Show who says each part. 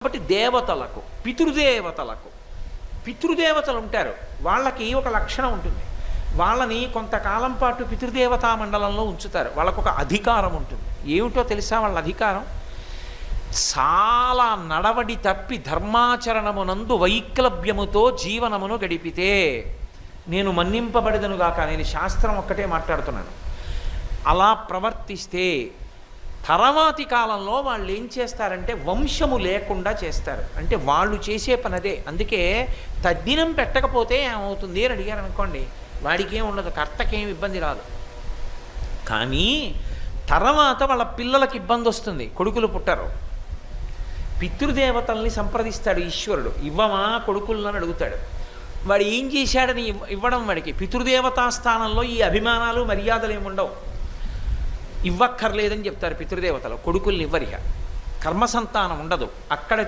Speaker 1: కాబట్టి దేవతలకు పితృదేవతలకు పితృదేవతలు ఉంటారు. వాళ్ళకి ఒక లక్షణం ఉంటుంది. వాళ్ళని కొంతకాలం పాటు పితృదేవతా మండలంలో ఉంచుతారు. వాళ్ళకు ఒక అధికారం ఉంటుంది. ఏమిటో తెలుసా వాళ్ళ అధికారం? చాలా నడవడి తప్పి ధర్మాచరణమునందు వైక్లభ్యముతో జీవనమును గడిపితే నేను మన్నింపబడదనుగాక నేను శాస్త్రం ఒక్కటే మాట్లాడుతున్నాను. అలా ప్రవర్తిస్తే తర్వాతి కాలంలో వాళ్ళు ఏం చేస్తారంటే వంశము లేకుండా చేస్తారు. అంటే వాళ్ళు చేసే పని అదే అందుకే తద్దినం పెట్టకపోతే ఏమవుతుంది అని అడిగారు అనుకోండి. వాడికి ఏం ఉండదు కర్తకేం ఇబ్బంది రాదు. కానీ తర్వాత వాళ్ళ పిల్లలకి ఇబ్బంది వస్తుంది. కొడుకులు పుట్టరు. పితృదేవతల్ని సంప్రదిస్తాడు ఈశ్వరుడు. ఇవ్వమా కొడుకులను అడుగుతాడు. వాడు ఏం చేశాడని ఇవ్వడం వాడికి. పితృదేవతా స్థానంలో ఈ అభిమానాలు మర్యాదలు ఏమి ఉండవు. ఇవ్వక్కర్లేదని చెప్తారు పితృదేవతలు కొడుకుల్ని ఇవ్వరిహ కర్మ సంతానం ఉండదు. అక్కడితో